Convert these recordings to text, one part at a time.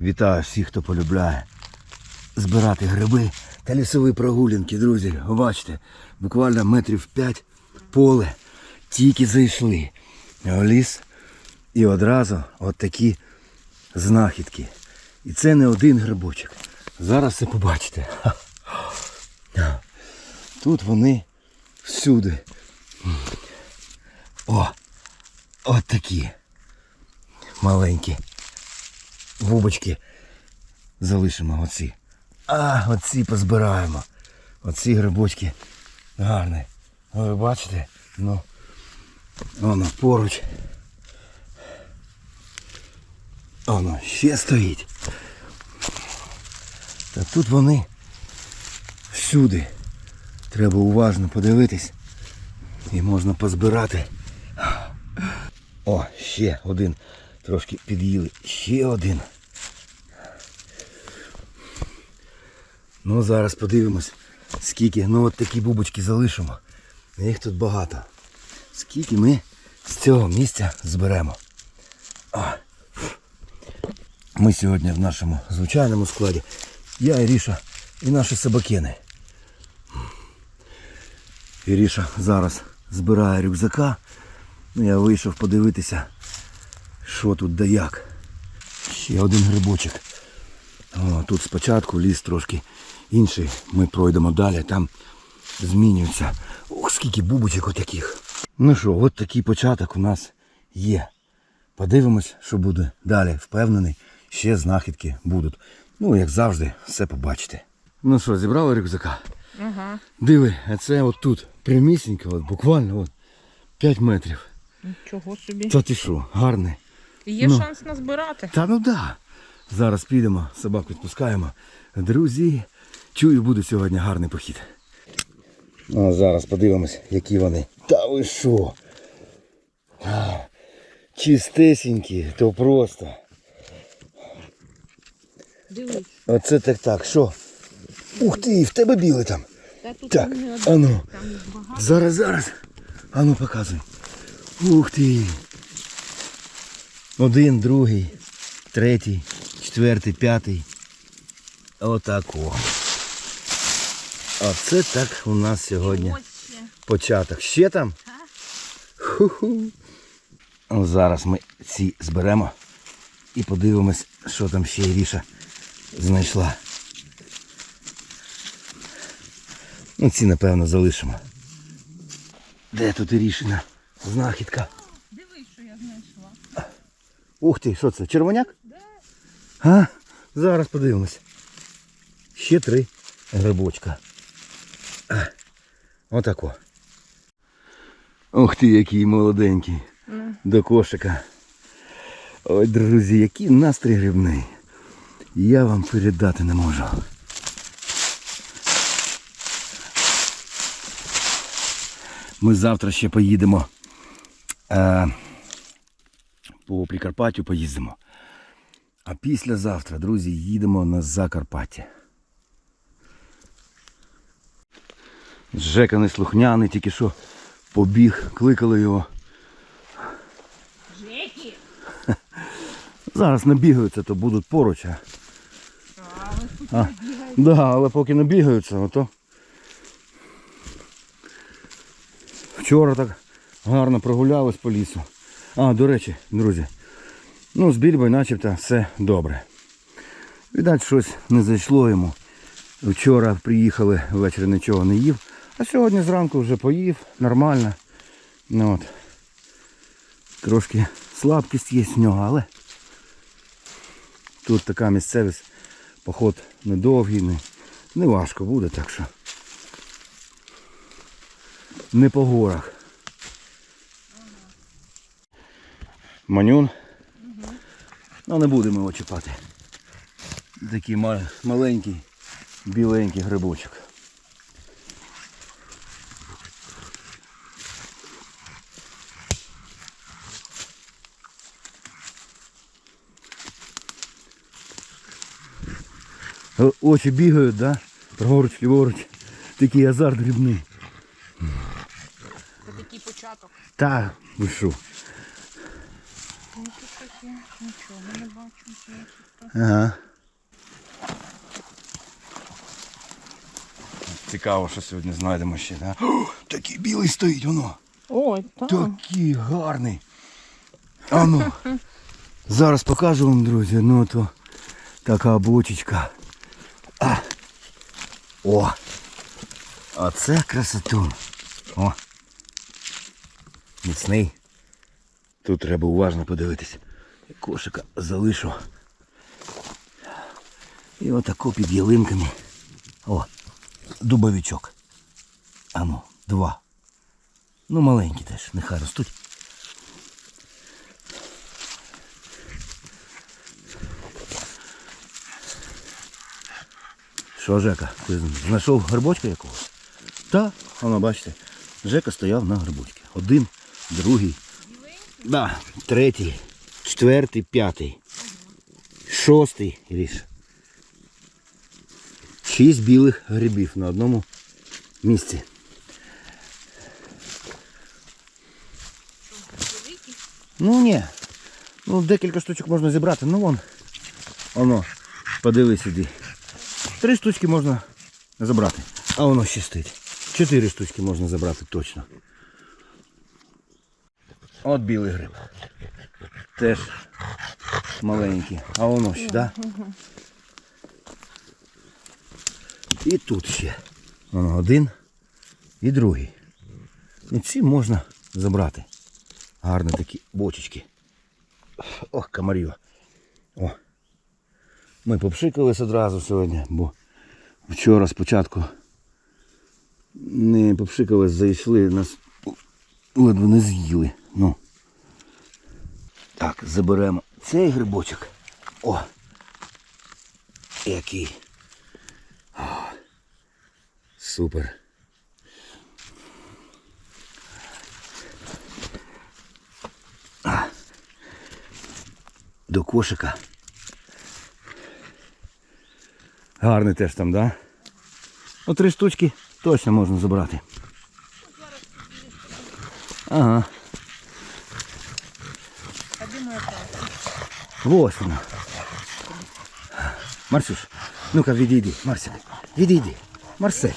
Вітаю всіх, хто полюбляє збирати гриби та лісові прогулянки, друзі. Бачите, буквально метрів 5 поле тільки зайшли. в Ліс і одразу от такі знахідки. І це не один грибочок. Зараз все побачите. Тут вони всюди. О! От такі маленькі губочки залишимо оці. А, оці позбираємо. Оці грибочки гарні. Ви бачите? Ну, воно поруч. Воно ще стоїть. Та тут вони всюди. Треба уважно подивитись. І можна позбирати. О, ще один. Трошки під'їли. Ще один. Ну зараз подивимось, скільки. Ну от такі бубочки залишимо. Їх тут багато. Скільки ми з цього місця зберемо. А. Ми сьогодні в нашому звичайному складі. Я, Іріша і наші собакени. Іріша зараз збирає рюкзака. Ну, я вийшов подивитися, що тут да як. Ще один грибочок. О, тут спочатку ліс трошки інший. Ми пройдемо далі, там змінюється. Ох, скільки бубочок отаких. Ну що, от такий початок у нас є. Подивимось, що буде далі. Впевнений, ще знахідки будуть. Ну, як завжди, все побачите. Ну що, зібрали рюкзака? Ага. Диви, а це от тут. Прямісінько, от, буквально от, 5 метрів. Нічого собі. Та ти що, гарний. Є ну. шанс назбирати. Та ну да. Зараз підемо, собак відпускаємо. Друзі, чую, буде сьогодні гарний похід. Ну, зараз подивимось, які вони. Та ви що? А, Чистесенькі, то просто. Дивись. Оце так так, що? Ух ти, в тебе білий там. Та тут Так, не один, а ну. там багато. Зараз, зараз. А ну показуй. Ух ти. Один, другий, третій, четвертий, п'ятий. Отако. Оце так у нас сьогодні початок. Ще там? Ху-ху. Зараз ми ці зберемо і подивимось, що там ще Іріша знайшла. Ну, ці, напевно, залишимо. Де тут Ірішина? Знахідка. Дивись, що я знайшла. Ух ти, що це? Червоняк? А? Зараз подивимось. Ще три грибочка. А, Отако. Ух ти, який молоденький. Ну. До кошика. Ой, друзі, який настрій грибний. Я вам передати не можу. Ми завтра ще поїдемо. Е, по Прикарпаттю поїздимо. А післязавтра, друзі, їдемо на Закарпаття. Жека неслухняний, тільки що побіг, кликали його. Жекі! Зараз набігаються, то будуть поруч. А, А, да, але поки не бігаються, ото. Вчора так гарно прогулялись по лісу. А, до речі, друзі, ну з більбою начебто все добре. Видать, щось не зайшло йому. Вчора приїхали, ввечері нічого не їв, а сьогодні зранку вже поїв, нормально. Ну, от. Трошки слабкість є в нього, але тут така місцевість, поход недовгий, не, не важко буде, так що не по горах. Манюн. Ну не будемо його чіпати. Такий маленький, біленький грибочок. Очі бігають, да? Праворуч, ліворуч. Такий азарт грибний. Це такий початок. Та, ви що? Ну, тут таке, нічого не бачу. бачу, що я тут Ага. Цікаво, що сьогодні знайдемо ще. Да? О, такий білий стоїть воно. Ой, так. Такий гарний. А ну. Зараз покажу вам, друзі. Ну то така бочечка. А. О! А це красотун. О. Міцний. Тут треба уважно подивитись. Кошика залишу. І отако під ялинками. О, дубовичок. А ну, два. Ну, маленькі теж, нехай ростуть. Що, Жека, ти знайшов грибочка якогось? Так, воно, бачите, Жека стояв на грибочці. Один, другий, да, третій, четвертий, п'ятий, шостий ріж. Шість білих грибів на одному місці. Ну ні. Ну декілька штучок можна зібрати. Ну вон. Воно. Подивись сюди. Три штучки можна забрати. А воно ще стоїть. Чотири штучки можна забрати точно. От білий гриб. Теж маленький. А воно ще, так? Да? І тут ще. Воно один і другий. І ці можна забрати. Гарні такі бочечки. Ох, комарів. О. Ми попшикались одразу сьогодні, бо вчора спочатку не попшикались, зайшли, нас ледве не з'їли. Ну. Так, заберемо цей грибочок. О! Який. О, супер. до кошика. Гарний теж там, да? Ну, три штучки точно можна забрати. Ага. Ось вона. Марсюш, ну-ка відійди, Марсик. Відійди. Марсель.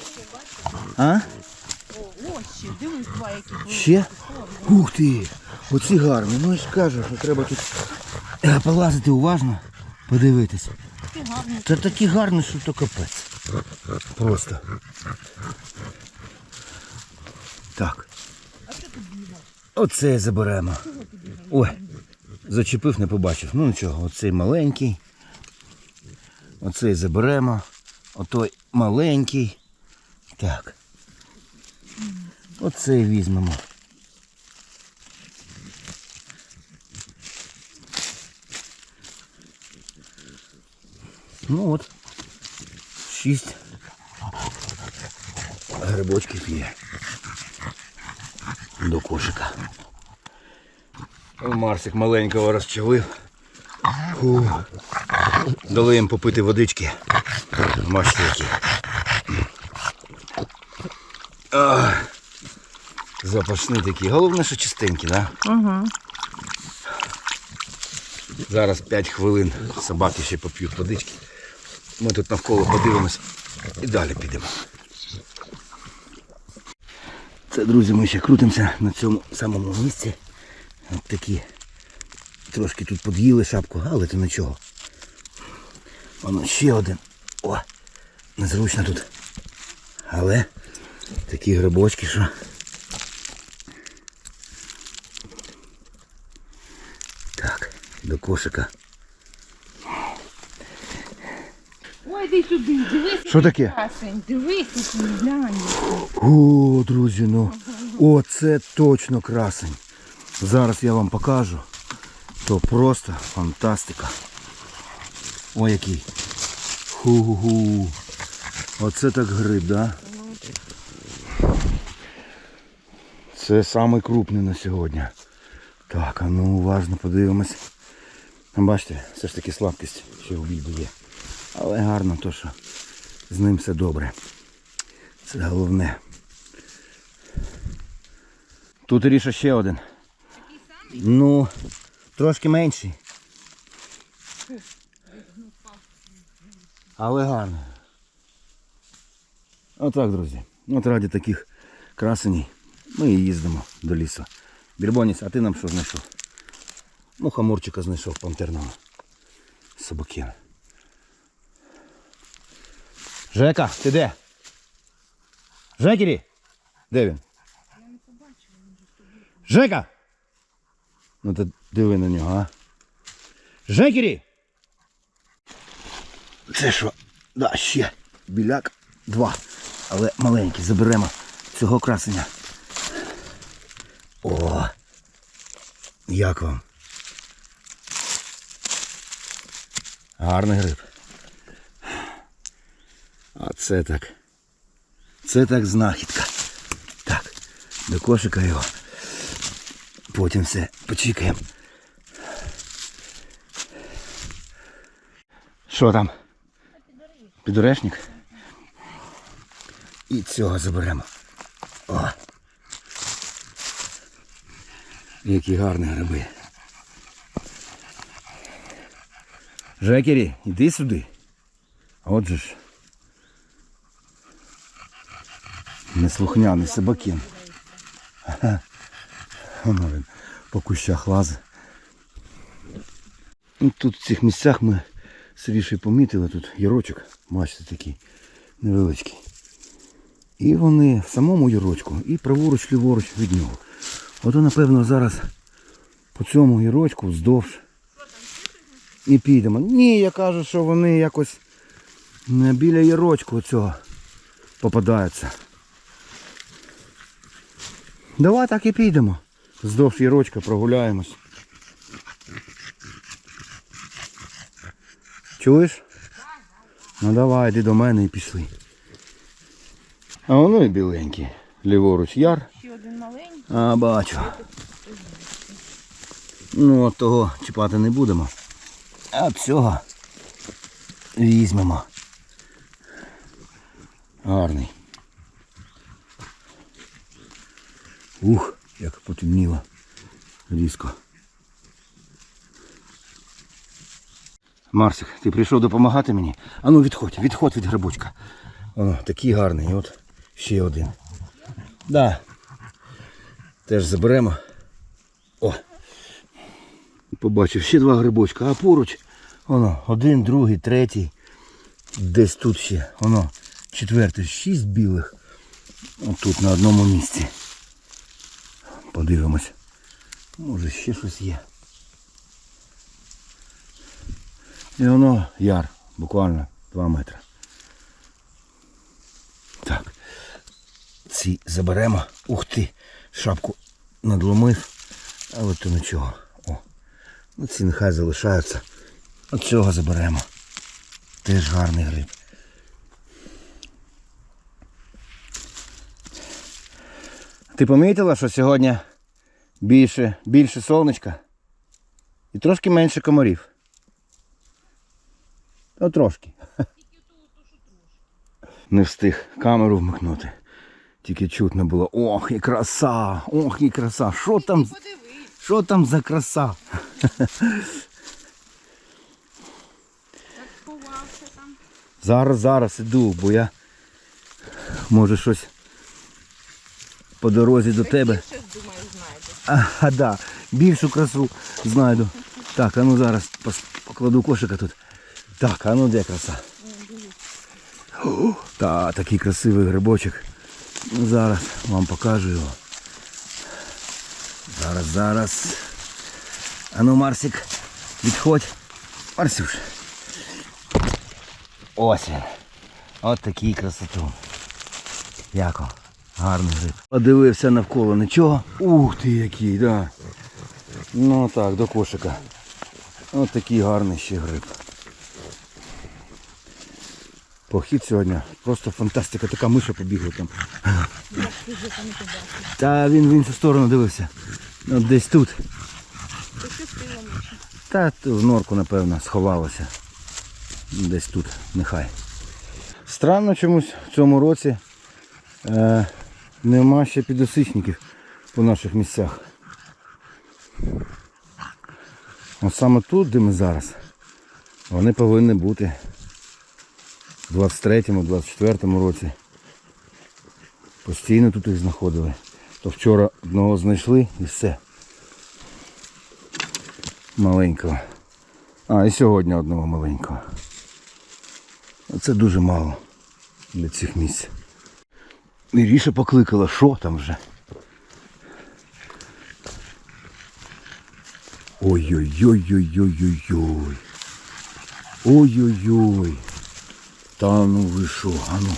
А? О, ще, дивись. Ще? Ух ти! Оці гарні. Ну я ж кажу, що треба тут е, полазити уважно, подивитись. Такі гарні. Це такі гарні, що то капець. Просто. Так. Оце заберемо. Ой, зачепив, не побачив. Ну нічого, оцей маленький. Оцей заберемо. Отой маленький. Так. Оцей візьмемо. Ну от. Шість грибочків є. До кошика. Марсик маленького розчавив. Фу. Дали їм попити водички. Які. Запашні такі. Головне, що чистенькі, да? Ага. Зараз 5 хвилин собаки ще поп'ють водички. Ми тут навколо подивимось і далі підемо. Це, друзі, ми ще крутимося на цьому самому місці. От такі. Трошки тут под'їли шапку, але то нічого. Воно ще один. О! Незручно тут. Але такі грибочки, що. Так, до кошика. Іди сюди, дивись. Що таке? Красень, дивись, який глянь. О, друзі, ну оце точно красень. Зараз я вам покажу. То просто фантастика. Ой, який. Ху-ху. Оце так гриб, да? Це самий крупний на сьогодні. Так, а ну уважно подивимось. Бачите, все ж таки слабкість ще у більбі є. Але гарно то, що з ним все добре. Це головне. Тут ріша ще один. Ну, трошки менший. але гарно. Отак, друзі. От раді таких красеній ми і їздимо до лісу. Бірбоніс, а ти нам що знайшов? Ну, хамурчика знайшов пантерного. Собакена. Жека, ти де? Жекері? Де він? Жека! Ну ти диви на нього, а? Жекері! Це що? Да, ще. Біляк два. Але маленький заберемо цього красення. О! Як вам? Гарний гриб. Це так. Це так знахідка. Так, до кошика його. Потім все почекаємо. Що там? Підорешник. І цього заберемо. О. Які гарні гриби. Жекері, іди сюди. Отже ж. Неслухняний собакін. Воно він по кущах лазить. Ну, Тут в цих місцях ми сиріше помітили, тут ярочок, бачите, такий невеличкий. І вони в самому ярочку і праворуч ліворуч від нього. Ото напевно зараз по цьому ярочку вздовж і підемо. Ні, я кажу, що вони якось біля ярочку цього попадаються. Давай так і підемо. Вздовж ярочка прогуляємось. Чуєш? Ну давай, йди до мене і пішли. А воно і біленький. Ліворуч яр. Ще один маленький. А, бачу. Ну, от того чіпати не будемо. А цього візьмемо. Гарний. Ух, як потемніло. Різко. Марсик, ти прийшов допомагати мені? А ну відходь, відходь від грибочка. О, такий гарний. От ще один. Да. Теж заберемо. О. Побачив ще два грибочка, а поруч. Воно, один, другий, третій. Десь тут ще. Воно, четвертий, шість білих. Отут на одному місці. Подивимось. Може ще щось є. І воно яр, буквально 2 метри. Так. Ці заберемо. Ух ти, шапку надломив, але то нічого. О. Ну ці нехай залишаються. От цього заберемо. Теж гарний гриб. Ти помітила, що сьогодні більше, більше сонечка і трошки менше комарів? Та трошки. Не встиг камеру вмикнути. Тільки чутно було. Ох, і краса! Ох, і краса! Що там? Що там за краса? Зараз, зараз іду, бо я може щось по дорозі до тебе. Ага, да, більшу красу знайду. Так, а ну зараз покладу кошика тут. Так, а ну де краса? О, Та, такий красивий грибочок. Ну, зараз вам покажу його. Зараз, зараз. А ну, Марсик, відходь. Марсюш. Ось він. От такий красоту. Яко. Гарний гриб. Подивився навколо нічого. Ух ти який, да. Ну так, до кошика. Ось такий гарний ще гриб. Похід сьогодні. Просто фантастика, така миша побігла там. Та він в іншу сторону дивився. От десь тут. Та в норку, напевно, сховалося. Десь тут, нехай. Странно чомусь в цьому році е, нема ще підосичників по наших місцях. От саме тут, де ми зараз, вони повинні бути. в 23-му, 24-му році. Постійно тут їх знаходили. То вчора одного знайшли і все. Маленького. А, і сьогодні одного маленького. Це дуже мало для цих місць. Іріша покликала, що там вже? Ой-ой-ой-ой-ой-ой-ой. Ой-ой-ой. Та ну ви що, а ну.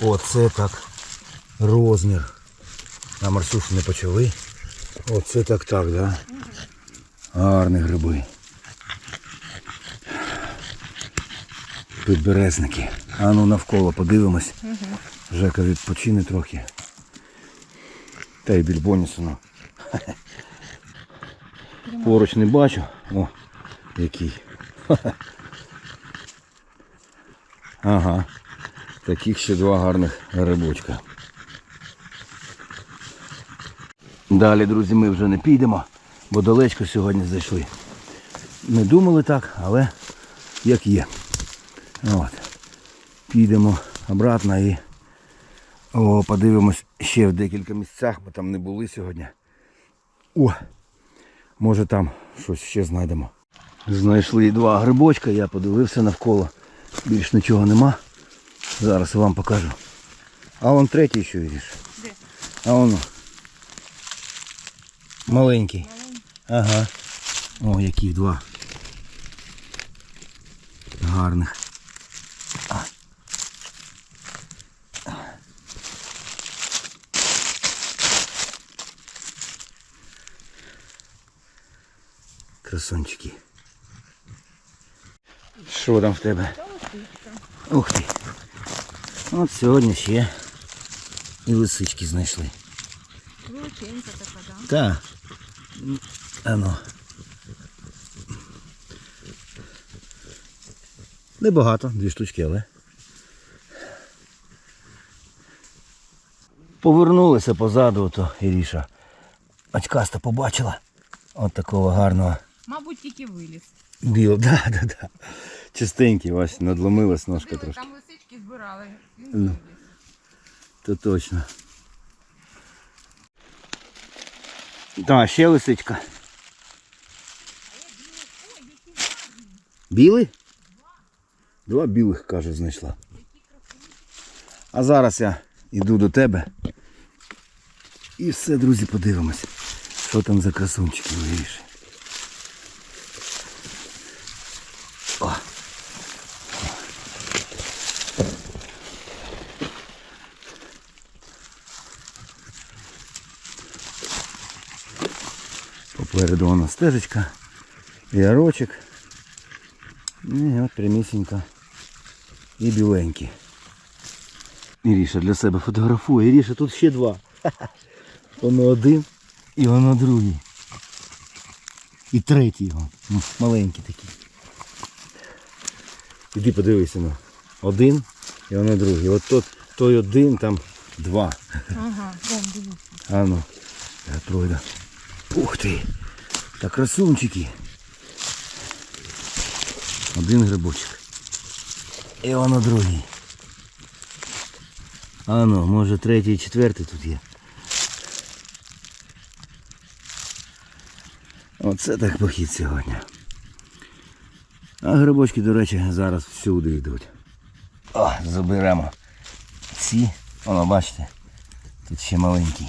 Оце так розмір. На Марсушу не почали. Оце так так, да? Гарні гриби. Підберезники. А ну навколо подивимось. Жека відпочине трохи. Та й більбонісу, ну. Поруч не бачу. О, який. Ага. Таких ще два гарних грибочка. Далі, друзі, ми вже не підемо, бо далечко сьогодні зайшли. Не думали так, але як є. От. Підемо обратно і о, подивимось ще в декілька місцях, бо там не були сьогодні. О! Може там щось ще знайдемо. Знайшли два грибочка, я подивився навколо. Більш нічого нема. Зараз вам покажу. А вон третій що йдеш. Де? А воно. Маленький. Ага. О, які два. Гарних. Красончики. Що там в тебе? Ух ти. От сьогодні ще і лисички знайшли. Величенька така, да? Так. Ано. Небагато, дві штучки, але. Повернулися позаду, то Іріша. Очкаста побачила. От такого гарного Мабуть, тільки виліз. білого. Да, да, да. Чистенький, ось надломилась ножка Диви, трошки. там лисички збирали. Він Ну. виліз. То точно. Так, ще лисичка. Білий? Два білих, каже, знайшла. А зараз я йду до тебе. І все, друзі, подивимось. Що там за красунчики виріші. Попереду вона стежечка, ярочок. І от прямісінько. І біленькі. Іріша для себе фотографує. Іріша, тут ще два. Воно один і воно другий. І третій його. Маленький такий. Іди подивися на. Один і воно другий. От тот, той один, там два. Ага, вон, дивись. А ну, я пройду. Ух ти! Та красунчики. Один грибочок. І воно другий. А ну, може третій четвертий тут є. Оце так похід сьогодні. А грибочки, до речі, зараз всюди йдуть. О, заберемо ці. Воно, бачите, тут ще маленький.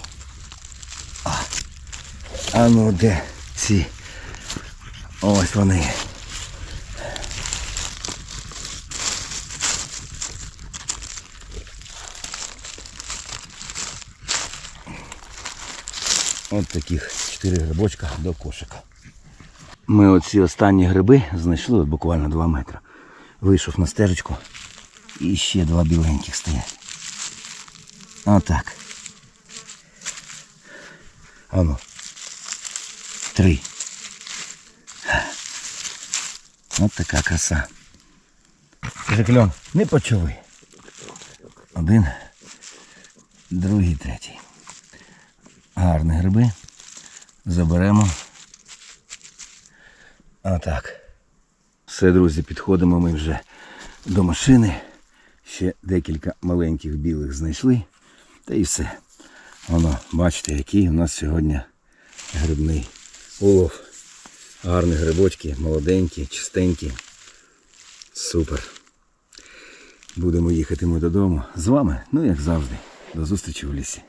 А ну де ці? Ось вони. От таких 4 грибочка до кошика. Ми оці останні гриби знайшли от буквально 2 метри. Вийшов на стежечку і ще два біленьких стоять. Отак. Ану. Три. От така краса. Жекльон, не почали. Один, другий, третій. Гарні гриби. Заберемо. Отак. Все, друзі, підходимо ми вже до машини. Ще декілька маленьких білих знайшли. Та і все. Воно, бачите, який у нас сьогодні грибний улов. Гарні грибочки, молоденькі, чистенькі. Супер. Будемо їхати ми додому з вами, ну як завжди. До зустрічі в лісі.